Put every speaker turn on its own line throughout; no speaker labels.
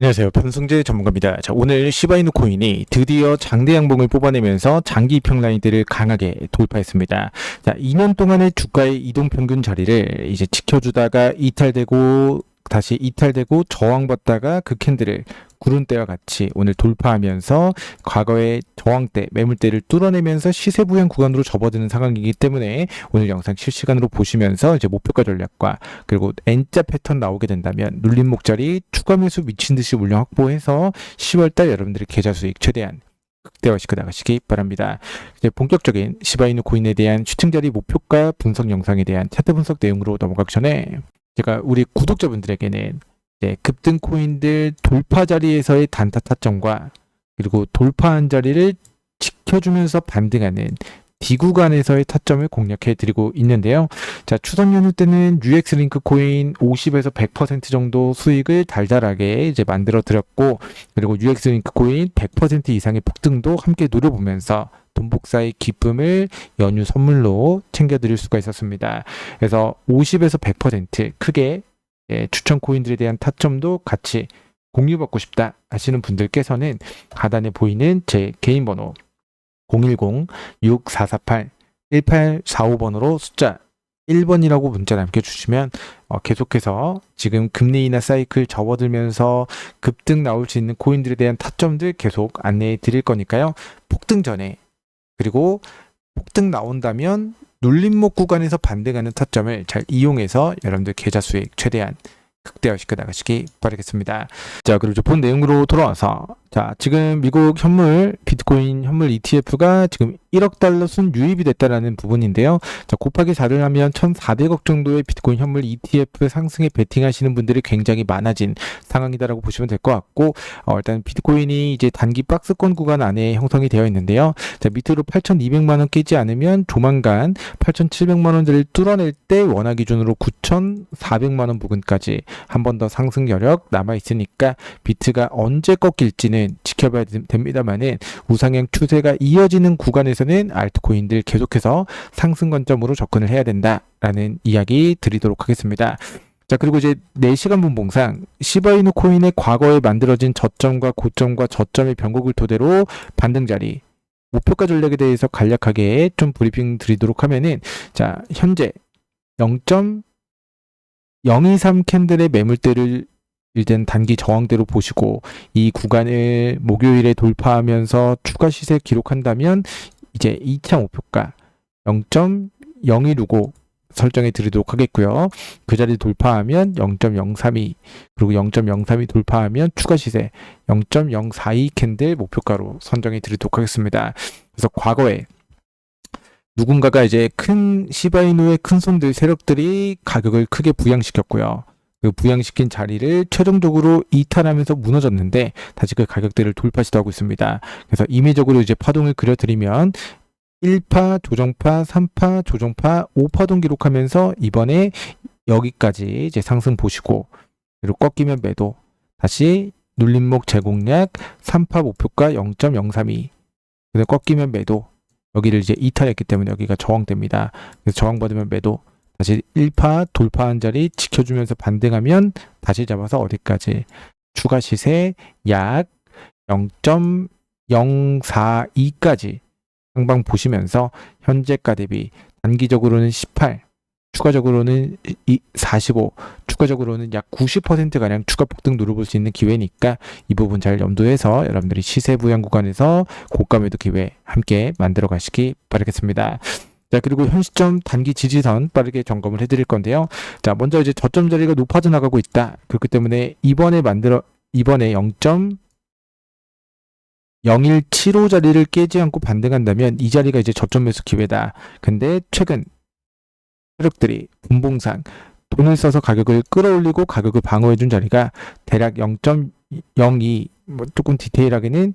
안녕하세요. 변승재 전문가입니다. 자, 오늘 시바이누 코인이 드디어 장대 양봉을 뽑아내면서 장기 입형 라인들을 강하게 돌파했습니다. 자, 2년 동안의 주가의 이동 평균 자리를 이제 지켜주다가 이탈되고 다시 이탈되고 저항받다가 그 캔들을 구른 때와 같이 오늘 돌파하면서 과거의 저항대, 매물대를 뚫어내면서 시세 부양 구간으로 접어드는 상황이기 때문에 오늘 영상 실시간으로 보시면서 이제 목표가 전략과 그리고 N자 패턴 나오게 된다면 눌림 목자리 추가 매수 미친 듯이 물량 확보해서 10월달 여러분들의 계좌 수익 최대한 극대화시켜 나가시기 바랍니다. 이제 본격적인 시바이누 코인에 대한 추천 자리 목표가 분석 영상에 대한 차트 분석 내용으로 넘어가기 전에 제가 우리 구독자분들에게는 급등 코인들 돌파 자리에서의 단타 타점과 그리고 돌파한 자리를 지켜주면서 반등하는 D 구간에서의 타점을 공략해 드리고 있는데요. 자, 추석 연휴 때는 UX 링크 코인 50에서 100% 정도 수익을 달달하게 이제 만들어 드렸고, 그리고 UX 링크 코인 100% 이상의 폭등도 함께 누려보면서 돈복사의 기쁨을 연휴 선물로 챙겨 드릴 수가 있었습니다. 그래서 50에서 100% 크게 예, 추천 코인들에 대한 타점도 같이 공유받고 싶다 하시는 분들께서는 하단에 보이는 제 개인 번호 010-6448-1845번으로 숫자 1번이라고 문자 남겨주시면 어, 계속해서 지금 금리 인하 사이클 접어들면서 급등 나올 수 있는 코인들에 대한 타점들 계속 안내해 드릴 거니까요. 폭등 전에 그리고 폭등 나온다면 눌림목 구간에서 반등하는 타점을 잘 이용해서 여러분들 계좌 수익 최대한 극대화시켜 나가시기 바라겠습니다. 자, 그리고 본 내용으로 돌아와서 자, 지금 미국 현물 비트코인 현물 ETF가 지금 1억 달러 순 유입이 됐다라는 부분인데요. 자, 곱하기 4를 하면 1,400억 정도의 비트코인 현물 ETF 상승에 베팅하시는 분들이 굉장히 많아진 상황이다라고 보시면 될 것 같고 어, 일단 비트코인이 이제 단기 박스권 구간 안에 형성이 되어 있는데요. 자, 밑으로 8,200만 원 깨지 않으면 조만간 8,700만 원대를 뚫어낼 때 원화 기준으로 9,400만 원 부근까지 한 번 더 상승 여력 남아 있으니까 비트가 언제 꺾일지는 지켜봐야 됩니다만은 우상향 추세가 이어지는 구간에서는 알트코인들 계속해서 상승 관점으로 접근을 해야 된다라는 이야기 드리도록 하겠습니다. 자, 그리고 이제 4시간 분봉상 시바이누 코인의 과거에 만들어진 저점과 고점과 저점의 변곡을 토대로 반등 자리 목표가 전략에 대해서 간략하게 좀 브리핑 드리도록 하면은 자, 현재 0.023 캔들의 매물대를 일단 단기 저항대로 보시고 이 구간을 목요일에 돌파하면서 추가 시세 기록한다면 이제 2차 목표가 0.0165 설정해 드리도록 하겠고요. 그 자리 돌파하면 0.032 그리고 0.03이 돌파하면 추가 시세 0.042 캔들 목표가로 선정해 드리도록 하겠습니다. 그래서 과거에 누군가가 이제 큰 시바이누의 큰 손들 세력들이 가격을 크게 부양시켰고요. 그 부양시킨 자리를 최종적으로 이탈하면서 무너졌는데 다시 그 가격대를 돌파 시도하고 있습니다. 그래서 임의적으로 이제 파동을 그려드리면 1파, 조정파, 3파, 조정파, 5파동 기록하면서 이번에 여기까지 이제 상승 보시고 그리고 꺾이면 매도 다시 눌림목 제공량 3파 목표가 0.032 근데 꺾이면 매도 여기를 이제 이탈했기 때문에 여기가 저항됩니다. 그래서 저항받으면 매도 다시 1파 돌파한 자리 지켜주면서 반등하면 다시 잡아서 어디까지 추가 시세 약 0.042까지 상방 보시면서 현재가 대비 단기적으로는 18 추가적으로는 45 추가적으로는 약 90%가량 추가 폭등 누려볼 수 있는 기회니까 이 부분 잘 염두해서 여러분들이 시세 부양 구간에서 고가 매도 기회 함께 만들어 가시기 바라겠습니다. 자, 그리고 현 시점 단기 지지선 빠르게 점검을 해드릴 건데요. 자, 먼저 이제 저점 자리가 높아져 나가고 있다. 그렇기 때문에 이번에 만들어, 이번에 0.0175 자리를 깨지 않고 반등한다면 이 자리가 이제 저점 매수 기회다. 근데 최근 세력들이 분봉상 돈을 써서 가격을 끌어올리고 가격을 방어해준 자리가 대략 0.02, 뭐 조금 디테일하게는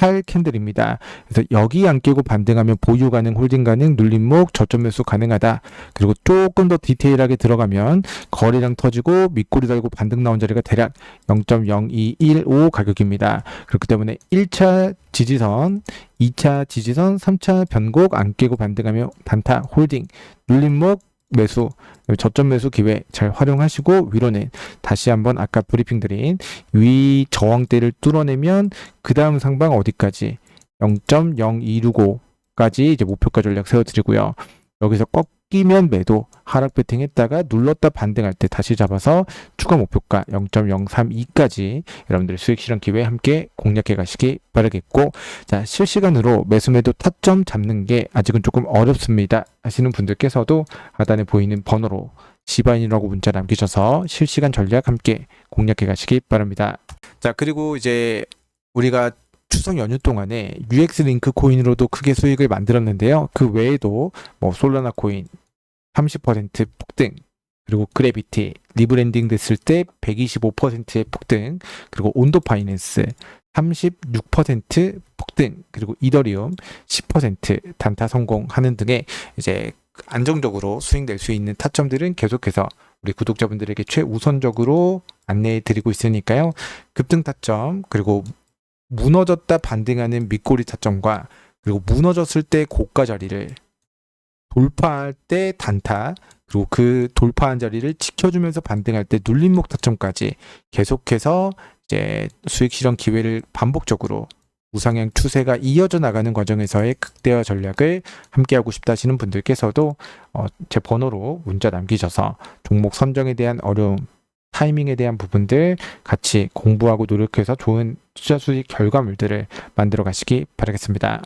0.0198 캔들입니다. 그래서 여기 안 깨고 반등하면 보유 가능, 홀딩 가능, 눌림목, 저점 매수 가능하다. 그리고 조금 더 디테일하게 들어가면 거래량 터지고 밑꼬리 달고 반등 나온 자리가 대략 0.0215 가격입니다. 그렇기 때문에 1차 지지선, 2차 지지선, 3차 변곡 안 깨고 반등하면 단타, 홀딩, 눌림목, 매수, 저점 매수 기회 잘 활용하시고 위로는 다시 한번 아까 브리핑 드린 위 저항대를 뚫어내면 그 다음 상방 어디까지 0.0265까지 이제 목표가 전략 세워드리고요. 여기서 꺾 이면 매도 하락 배팅했다가 눌렀다 반등할 때 다시 잡아서 추가 목표가 0.032까지 여러분들 수익 실현 기회 함께 공략해 가시기 바라겠고 자 실시간으로 매수 매도 타점 잡는 게 아직은 조금 어렵습니다 하시는 분들께서도 하단에 보이는 번호로 시바인이라고 문자 남기셔서 실시간 전략 함께 공략해 가시기 바랍니다 자 그리고 이제 우리가 추석 연휴 동안에 UX 링크 코인으로도 크게 수익을 만들었는데요. 그 외에도 뭐 솔라나 코인 30% 폭등, 그리고 그래비티 리브랜딩 됐을 때 125%의 폭등, 그리고 온도 파이낸스 36% 폭등, 그리고 이더리움 10% 단타 성공하는 등의 이제 안정적으로 수익 낼수 있는 타점들은 계속해서 우리 구독자분들에게 최우선적으로 안내해 드리고 있으니까요. 급등 타점 그리고 무너졌다 반등하는 밑꼬리 타점과 그리고 무너졌을 때 고가 자리를 돌파할 때 단타 그리고 그 돌파한 자리를 지켜주면서 반등할 때 눌림목 타점까지 계속해서 이제 수익 실현 기회를 반복적으로 우상향 추세가 이어져 나가는 과정에서의 극대화 전략을 함께 하고 싶다 하시는 분들께서도 어, 제 번호로 문자 남기셔서 종목 선정에 대한 어려움 타이밍에 대한 부분들 같이 공부하고 노력해서 좋은 투자 수익 결과물들을 만들어 가시기 바라겠습니다.